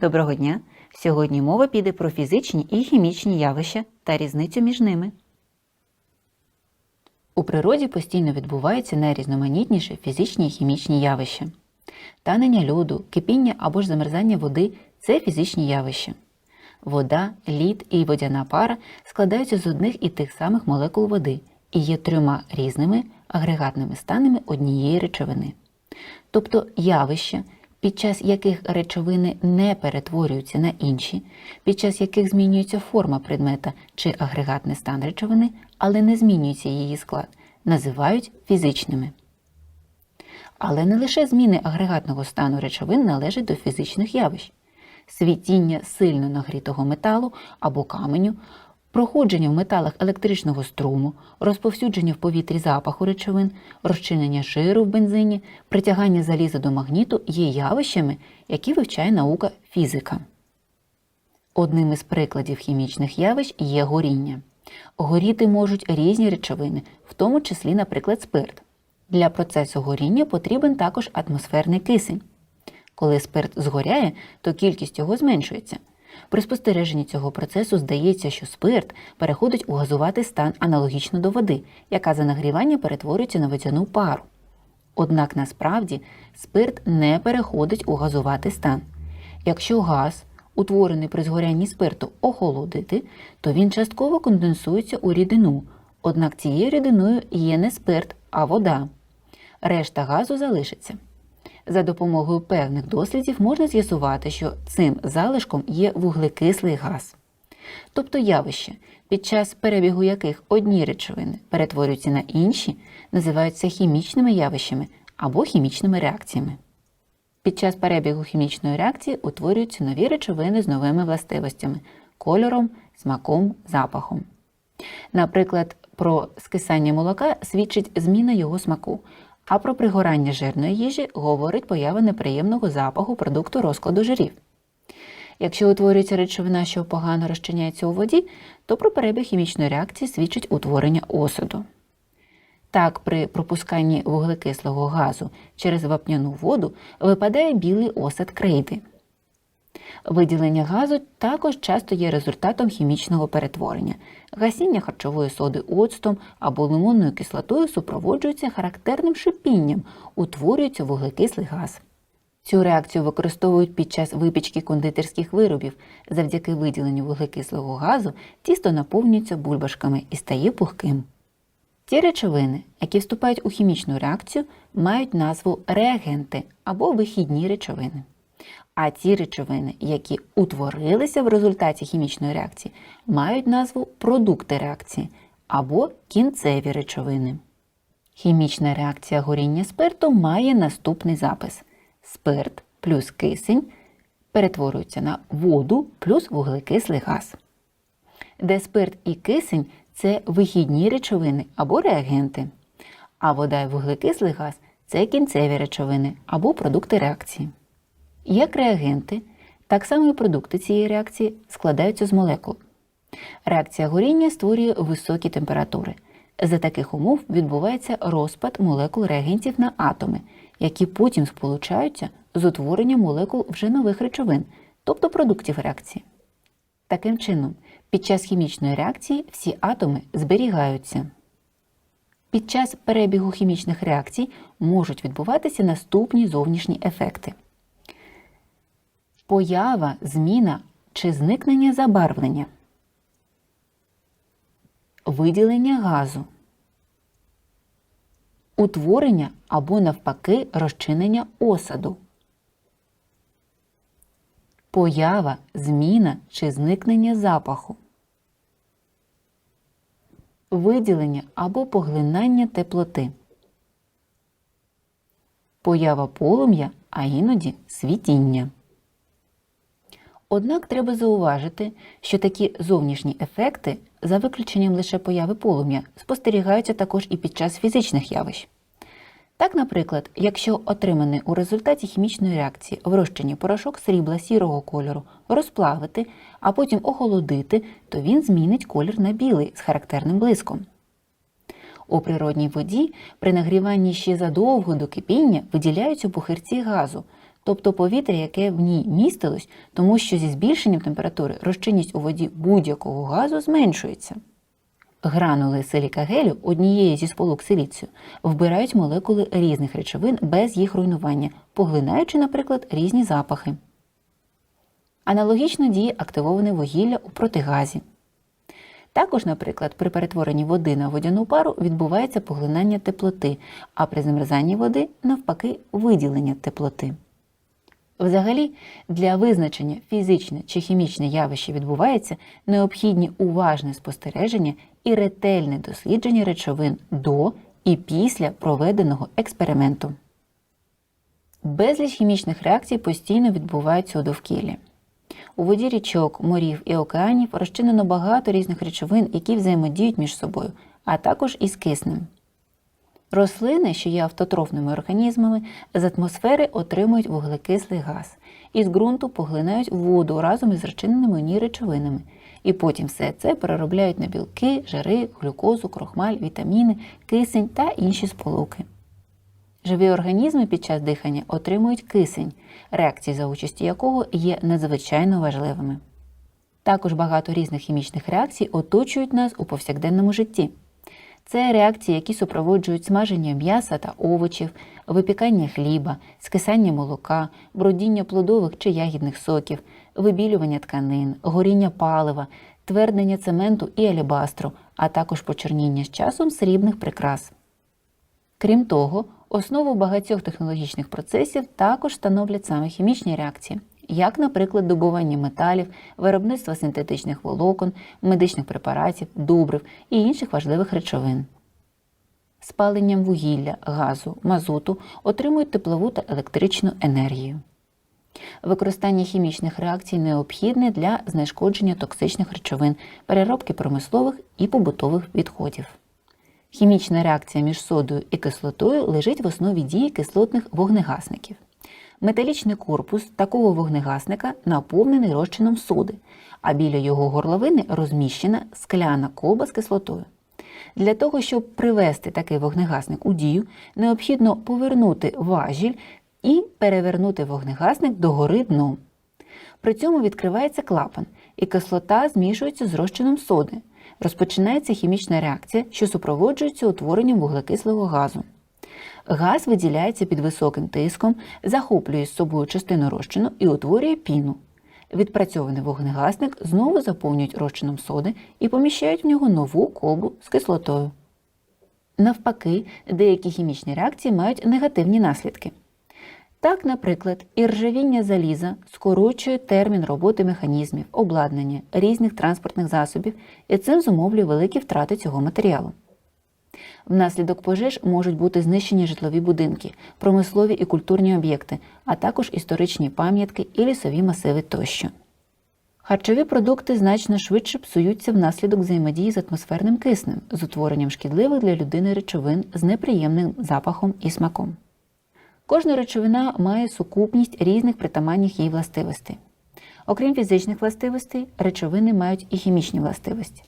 Доброго дня! Сьогодні мова піде про фізичні і хімічні явища та різницю між ними. У природі постійно відбуваються найрізноманітніші фізичні і хімічні явища. Танення льоду, кипіння або ж замерзання води це фізичні явища. Вода, лід і водяна пара складаються з одних і тих самих молекул води і є трьома різними агрегатними станами однієї речовини. Тобто явища, під час яких речовини не перетворюються на інші, під час яких змінюється форма предмета чи агрегатний стан речовини, але не змінюється її склад, називають фізичними. Але не лише зміни агрегатного стану речовин належать до фізичних явищ. Світіння сильно нагрітого металу або каменю, проходження в металах електричного струму, розповсюдження в повітрі запаху речовин, розчинення жиру в бензині, притягання заліза до магніту є явищами, які вивчає наука фізика. Одним із прикладів хімічних явищ є горіння. Горіти можуть різні речовини, в тому числі, наприклад, спирт. Для процесу горіння потрібен також атмосферний кисень. Коли спирт згоряє, то кількість його зменшується. При спостереженні цього процесу здається, що спирт переходить у газуватий стан аналогічно до води, яка за нагрівання перетворюється на водяну пару. Однак насправді спирт не переходить у газуватий стан. Якщо газ, утворений при згорянні спирту, охолодити, то він частково конденсується у рідину, однак цією рідиною є не спирт, а вода. Решта газу залишиться. За допомогою певних дослідів можна з'ясувати, що цим залишком є вуглекислий газ. Тобто явища, під час перебігу яких одні речовини перетворюються на інші, називаються хімічними явищами або хімічними реакціями. Під час перебігу хімічної реакції утворюються нові речовини з новими властивостями кольором, смаком, запахом. Наприклад, про скисання молока свідчить зміна його смаку, а про пригорання жирної їжі говорить поява неприємного запаху продукту розкладу жирів. Якщо утворюється речовина, що погано розчиняється у воді, то про перебіг хімічної реакції свідчить утворення осаду. Так, при пропусканні вуглекислого газу через вапняну воду випадає білий осад крейди. Виділення газу також часто є результатом хімічного перетворення. Гасіння харчової соди оцтом або лимонною кислотою супроводжується характерним шипінням, утворюється вуглекислий газ. Цю реакцію використовують під час випічки кондитерських виробів. Завдяки виділенню вуглекислого газу тісто наповнюється бульбашками і стає пухким. Ті речовини, які вступають у хімічну реакцію, мають назву реагенти або вихідні речовини. А ті речовини, які утворилися в результаті хімічної реакції, мають назву продукти реакції або кінцеві речовини. Хімічна реакція горіння спирту має наступний запис: спирт плюс кисень перетворюються на воду плюс вуглекислий газ, де спирт і кисень це вихідні речовини або реагенти, а вода і вуглекислий газ це кінцеві речовини або продукти реакції. Як реагенти, так само і продукти цієї реакції складаються з молекул. Реакція горіння створює високі температури. За таких умов відбувається розпад молекул реагентів на атоми, які потім сполучаються з утворенням молекул вже нових речовин, тобто продуктів реакції. Таким чином, під час хімічної реакції всі атоми зберігаються. Під час перебігу хімічних реакцій можуть відбуватися наступні зовнішні ефекти поява, зміна чи зникнення забарвлення, виділення газу, утворення або навпаки розчинення осаду, поява, зміна чи зникнення запаху, виділення або поглинання теплоти. Поява полум'я, а іноді світіння. Однак треба зауважити, що такі зовнішні ефекти, за виключенням лише появи полум'я, спостерігаються також і під час фізичних явищ. Так, наприклад, якщо отриманий у результаті хімічної реакції в порошок срібла сірого кольору розплавити, а потім охолодити, то він змінить колір на білий з характерним блиском. У природній воді при нагріванні ще задовго до кипіння виділяються пухирці газу, тобто повітря, яке в ній містилось, тому що зі збільшенням температури розчинність у воді будь-якого газу зменшується. Гранули силікагелю, однієї зі сполук силіцію, вбирають молекули різних речовин без їх руйнування, поглинаючи, наприклад, різні запахи. Аналогічно діє активоване вугілля у протигазі. Також, наприклад, при перетворенні води на водяну пару відбувається поглинання теплоти, а при замерзанні води, навпаки, виділення теплоти. Взагалі, для визначення фізичне чи хімічне явище відбувається необхідні уважне спостереження і ретельне дослідження речовин до і після проведеного експерименту. Безліч хімічних реакцій постійно відбуваються у довкіллі. У воді річок, морів і океанів розчинено багато різних речовин, які взаємодіють між собою, а також із киснем. Рослини, що є автотрофними організмами, з атмосфери отримують вуглекислий газ, із ґрунту поглинають воду разом із розчиненими у ній речовинами, і потім все це переробляють на білки, жири, глюкозу, крохмаль, вітаміни, кисень та інші сполуки. Живі організми під час дихання отримують кисень, реакції за участі якого є надзвичайно важливими. Також багато різних хімічних реакцій оточують нас у повсякденному житті. Це реакції, які супроводжують смаження м'яса та овочів, випікання хліба, скисання молока, бродіння плодових чи ягідних соків, вибілювання тканин, горіння палива, тверднення цементу і алібастру, а також почерніння з часом срібних прикрас. Крім того, основу багатьох технологічних процесів також становлять саме хімічні реакції, як, наприклад, добування металів, виробництво синтетичних волокон, медичних препаратів, добрив і інших важливих речовин. Спаленням вугілля, газу, мазуту отримують теплову та електричну енергію. Використання хімічних реакцій необхідне для знешкодження токсичних речовин, переробки промислових і побутових відходів. Хімічна реакція між содою і кислотою лежить в основі дії кислотних вогнегасників. Металічний корпус такого вогнегасника наповнений розчином соди, а біля його горловини розміщена скляна колба з кислотою. Для того, щоб привести такий вогнегасник у дію, необхідно повернути важіль і перевернути вогнегасник догори дном. При цьому відкривається клапан, і кислота змішується з розчином соди. Розпочинається хімічна реакція, що супроводжується утворенням вуглекислого газу. Газ виділяється під високим тиском, захоплює з собою частину розчину і утворює піну. Відпрацьований вогнегасник знову заповнюють розчином соди і поміщають в нього нову колбу з кислотою. Навпаки, деякі хімічні реакції мають негативні наслідки. Так, наприклад, іржавіння заліза скорочує термін роботи механізмів, обладнання, різних транспортних засобів і цим зумовлює великі втрати цього матеріалу. Внаслідок пожеж можуть бути знищені житлові будинки, промислові і культурні об'єкти, а також історичні пам'ятки і лісові масиви тощо. Харчові продукти значно швидше псуються внаслідок взаємодії з атмосферним киснем, з утворенням шкідливих для людини речовин з неприємним запахом і смаком. Кожна речовина має сукупність різних притаманних їй властивостей. Окрім фізичних властивостей, речовини мають і хімічні властивості.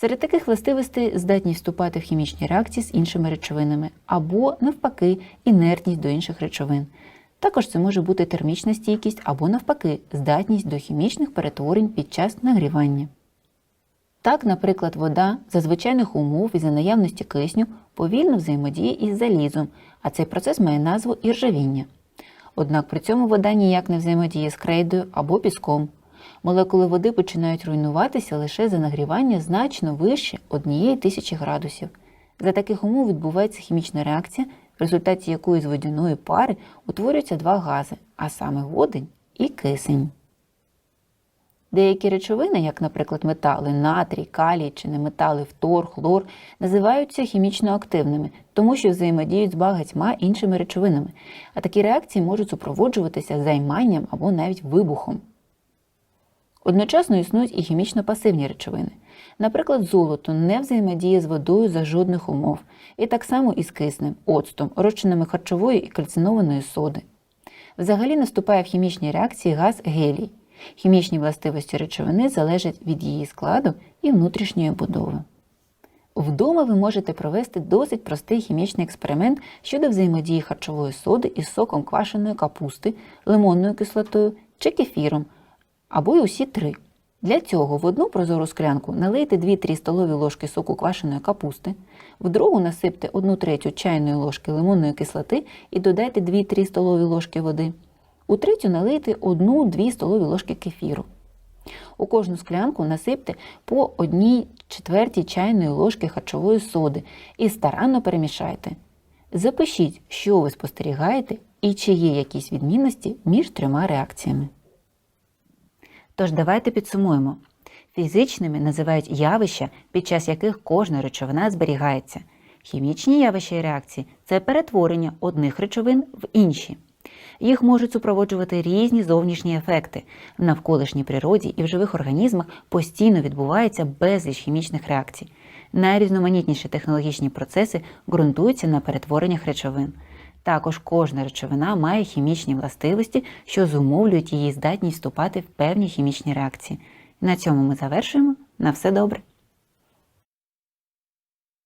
Серед таких властивостей здатність вступати в хімічні реакції з іншими речовинами або, навпаки, інертність до інших речовин. Також це може бути термічна стійкість або, навпаки, здатність до хімічних перетворень під час нагрівання. Так, наприклад, вода за звичайних умов і за наявності кисню повільно взаємодіє із залізом, а цей процес має назву іржавіння. Однак при цьому вода ніяк не взаємодіє з крейдою або піском. Молекули води починають руйнуватися лише за нагрівання значно вище однієї тисячі градусів. За таких умов відбувається хімічна реакція, в результаті якої з водяної пари утворюються два гази, а саме водень і кисень. Деякі речовини, як, наприклад, метали, натрій, калій чи неметали фтор, хлор, називаються хімічно активними, тому що взаємодіють з багатьма іншими речовинами, а такі реакції можуть супроводжуватися займанням або навіть вибухом. Одночасно існують і хімічно пасивні речовини. Наприклад, золото не взаємодіє з водою за жодних умов, і так само і з киснем, оцтом, розчинами харчової і кальцинованої соди. Взагалі наступає в хімічній реакції газ гелій. Хімічні властивості речовини залежать від її складу і внутрішньої будови. Вдома ви можете провести досить простий хімічний експеримент щодо взаємодії харчової соди із соком квашеної капусти, лимонною кислотою чи кефіром, або й усі три. Для цього в одну прозору склянку налийте 2-3 столові ложки соку квашеної капусти, в другу насипте 1 третю чайної ложки лимонної кислоти і додайте 2-3 столові ложки води. У третю налийте 1-2 столові ложки кефіру. У кожну склянку насипте по 1 четвертій чайної ложки харчової соди і старанно перемішайте. Запишіть, що ви спостерігаєте і чи є якісь відмінності між трьома реакціями. Тож давайте підсумуємо. Фізичними називають явища, під час яких кожна речовина зберігається. Хімічні явища і реакції це перетворення одних речовин в інші. Їх можуть супроводжувати різні зовнішні ефекти. В навколишній природі і в живих організмах постійно відбувається безліч хімічних реакцій. Найрізноманітніші технологічні процеси ґрунтуються на перетвореннях речовин. Також кожна речовина має хімічні властивості, що зумовлюють її здатність вступати в певні хімічні реакції. На цьому ми завершуємо. На все добре!